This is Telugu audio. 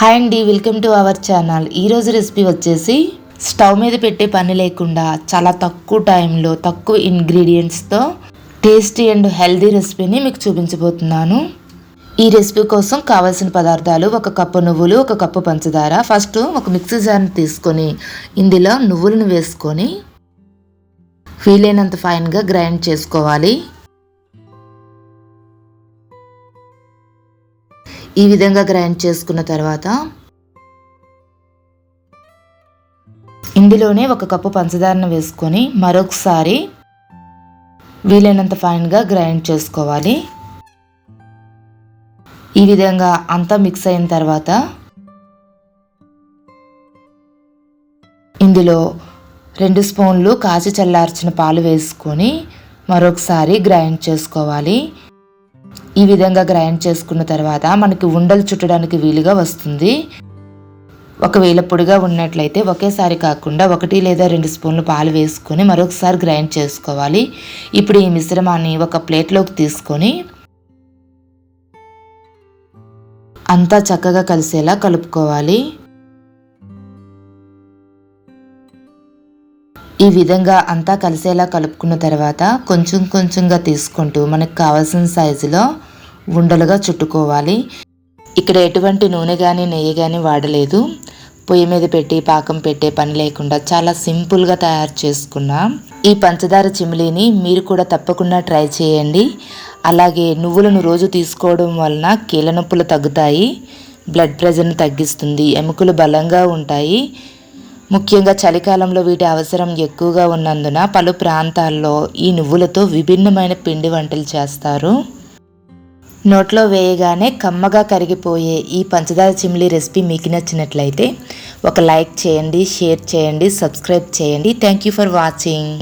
హాయ్ అండి వెల్కమ్ టు అవర్ ఛానల్. ఈరోజు రెసిపీ వచ్చేసి స్టవ్ మీద పెట్టే పని లేకుండా చాలా తక్కువ టైంలో తక్కువ ఇంగ్రీడియంట్స్తో టేస్టీ అండ్ హెల్దీ రెసిపీని మీకు చూపించబోతున్నాను. ఈ రెసిపీ కోసం కావాల్సిన పదార్థాలు ఒక కప్పు నువ్వులు ఒక కప్పు పంచదార. ఫస్ట్ ఒక మిక్సీ జార్ని తీసుకొని ఇందులో నువ్వులను వేసుకొని వీలైనంత ఫైన్గా గ్రైండ్ చేసుకోవాలి. ఈ విధంగా గ్రైండ్ చేసుకున్న తర్వాత ఇందులోనే ఒక కప్పు పంచదారను వేసుకొని మరొకసారి వీలైనంత ఫైన్గా గ్రైండ్ చేసుకోవాలి. ఈ విధంగా అంతా మిక్స్ అయిన తర్వాత ఇందులో రెండు స్పూన్లు కాచి చల్లార్చిన పాలు వేసుకొని మరొకసారి గ్రైండ్ చేసుకోవాలి. ఈ విధంగా గ్రైండ్ చేసుకున్న తర్వాత మనకి ఉండలు చుట్టడానికి వీలుగా వస్తుంది. ఒకవేళ పొడిగా ఉన్నట్లయితే ఒకేసారి కాకుండా ఒకటి లేదా రెండు స్పూన్లు పాలు వేసుకొని మరొకసారి గ్రైండ్ చేసుకోవాలి. ఇప్పుడు ఈ మిశ్రమాన్ని ఒక ప్లేట్లోకి తీసుకొని అంతా చక్కగా కలిసేలా కలుపుకోవాలి. ఈ విధంగా అంతా కలిసేలా కలుపుకున్న తర్వాత కొంచెం కొంచెంగా తీసుకుంటూ మనకు కావాల్సిన సైజులో ఉండలుగా చుట్టుకోవాలి. ఇక్కడ ఎటువంటి నూనె కానీ నెయ్యి కానీ వాడలేదు. పొయ్యి మీద పెట్టి పాకం పెట్టే పని లేకుండా చాలా సింపుల్గా తయారు చేసుకున్నా. ఈ పంచదార చిమిలీని మీరు కూడా తప్పకుండా ట్రై చేయండి. అలాగే నువ్వులను రోజు తీసుకోవడం వలన కీళ్ళ నొప్పులు తగ్గుతాయి బ్లడ్ ప్రెషర్ని తగ్గిస్తుంది ఎముకలు బలంగా ఉంటాయి. ముఖ్యంగా చలికాలంలో వీటి అవసరం ఎక్కువగా ఉన్నందున పలు ప్రాంతాల్లో ఈ నువ్వులతో విభిన్నమైన పిండి వంటలు చేస్తారు. నోట్లో వేయగానే కమ్మగా కరిగిపోయే ఈ పంచదార చిమ్లీ రెసిపీ మీకు నచ్చినట్లయితే ఒక లైక్ చేయండి షేర్ చేయండి సబ్స్క్రైబ్ చేయండి. Thank you for watching